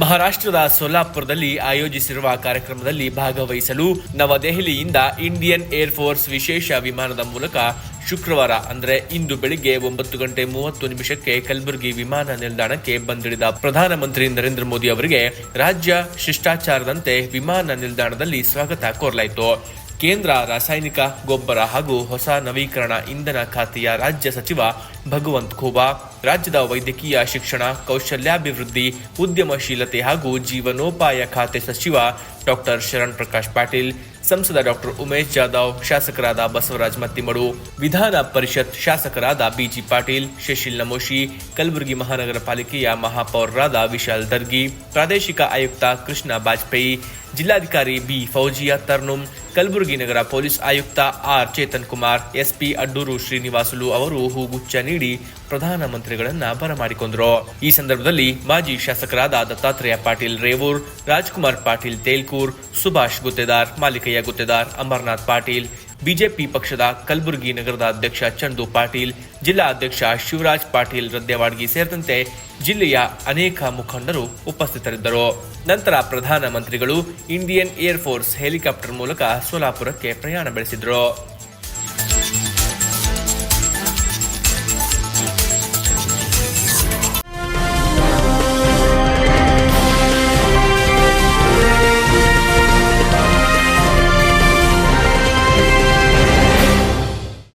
ಮಹಾರಾಷ್ಟ್ರದ ಸೋಲಾಪುರದಲ್ಲಿ ಆಯೋಜಿಸಿರುವ ಕಾರ್ಯಕ್ರಮದಲ್ಲಿ ಭಾಗವಹಿಸಲು ನವದೆಹಲಿಯಿಂದ ಇಂಡಿಯನ್ ಏರ್ ಫೋರ್ಸ್ ವಿಶೇಷ ವಿಮಾನದ ಮೂಲಕ ಶುಕ್ರವಾರ, ಅಂದರೆ ಇಂದು ಬೆಳಿಗ್ಗೆ ಒಂಬತ್ತು ಗಂಟೆ ಮೂವತ್ತು ನಿಮಿಷಕ್ಕೆ ಕಲಬುರಗಿ ವಿಮಾನ ನಿಲ್ದಾಣಕ್ಕೆ ಬಂದಿಳಿದ ಪ್ರಧಾನಮಂತ್ರಿ ನರೇಂದ್ರ ಮೋದಿ ಅವರಿಗೆ ರಾಜ್ಯ ಶಿಷ್ಟಾಚಾರದಂತೆ ವಿಮಾನ ನಿಲ್ದಾಣದಲ್ಲಿ ಸ್ವಾಗತ ಕೋರಲಾಯಿತು. ಕೇಂದ್ರ ರಾಸಾಯನಿಕ ಗೊಬ್ಬರ ಹಾಗೂ ಹೊಸ ನವೀಕರಣ ಇಂಧನ ಖಾತೆಯ ರಾಜ್ಯ ಸಚಿವ ಭಗವಂತ್ ಖೋಬಾ, ರಾಜ್ಯದ ವೈದ್ಯಕೀಯ ಶಿಕ್ಷಣ, ಕೌಶಲ್ಯಾಭಿವೃದ್ಧಿ, ಉದ್ಯಮಶೀಲತೆ ಹಾಗೂ ಜೀವನೋಪಾಯ ಖಾತೆ ಸಚಿವ ಡಾಕ್ಟರ್ ಶರಣ್ ಪ್ರಕಾಶ್ ಪಾಟೀಲ್ ಸಂಸದ ಡಾಕ್ಟರ್ ಉಮೇಶ್ ಜಾಧವ್, ಶಾಸಕರಾದ ಬಸವರಾಜ್ ಮತ್ತಿಮಡು ವಿಧಾನ ಪರಿಷತ್ ಶಾಸಕರಾದ ಬಿಜಿ ಪಾಟೀಲ್, ಶಶಿಲ್ ನಮೋಶಿ, ಕಲಬುರಗಿ ಮಹಾನಗರ ಪಾಲಿಕೆಯ ಮಹಾಪೌರರಾದ ವಿಶಾಲ್ ದರ್ಗಿ, ಪ್ರಾದೇಶಿಕ ಆಯುಕ್ತ ಕೃಷ್ಣ ಬಾಜಪೇಯಿ, ಜಿಲ್ಲಾಧಿಕಾರಿ ಬಿ ಫೌಜಿಯಾ ತರ್ನುಮ್ ಕಲಬುರಗಿ ನಗರ ಪೊಲೀಸ್ ಆಯುಕ್ತ ಆರ್ ಚೇತನ್ ಕುಮಾರ್, ಎಸ್ಪಿ ಅಡ್ಡೂರು ಶ್ರೀನಿವಾಸುಲು ಅವರು ಹೂಗುಚ್ಛ ನೀಡಿ ಪ್ರಧಾನಮಂತ್ರಿಗಳನ್ನ ಬರಮಾಡಿಕೊಂಡರು. ಈ ಸಂದರ್ಭದಲ್ಲಿ ಮಾಜಿ ಶಾಸಕರಾದ ದತ್ತಾತ್ರೇಯ ಪಾಟೀಲ್ ರೇವೂರ್, ರಾಜ್ಕುಮಾರ್ ಪಾಟೀಲ್ ತೇಲ್ಕೂರ್, ಸುಭಾಷ್ ಗುತ್ತೇದಾರ್ ಮಾಲಿಕಯ್ಯ ಗುತ್ತೇದಾರ್ ಅಮರ್ನಾಥ್ ಪಾಟೀಲ್, ಬಿಜೆಪಿ ಪಕ್ಷದ ಕಲಬುರಗಿ ನಗರದ ಅಧ್ಯಕ್ಷ ಚಂದು ಪಾಟೀಲ್, ಜಿಲ್ಲಾ ಅಧ್ಯಕ್ಷ ಶಿವರಾಜ್ ಪಾಟೀಲ್ ರದ್ದೆವಾಡ್ಗಿ ಸೇರಿದಂತೆ ಜಿಲ್ಲೆಯ ಅನೇಕ ಮುಖಂಡರು ಉಪಸ್ಥಿತರಿದ್ದರು. ನಂತರ ಪ್ರಧಾನಮಂತ್ರಿಗಳು ಇಂಡಿಯನ್ ಏರ್ ಫೋರ್ಸ್ ಹೆಲಿಕಾಪ್ಟರ್ ಮೂಲಕ ಸೋಲಾಪುರಕ್ಕೆ ಪ್ರಯಾಣ ಬೆಳೆಸಿದರು.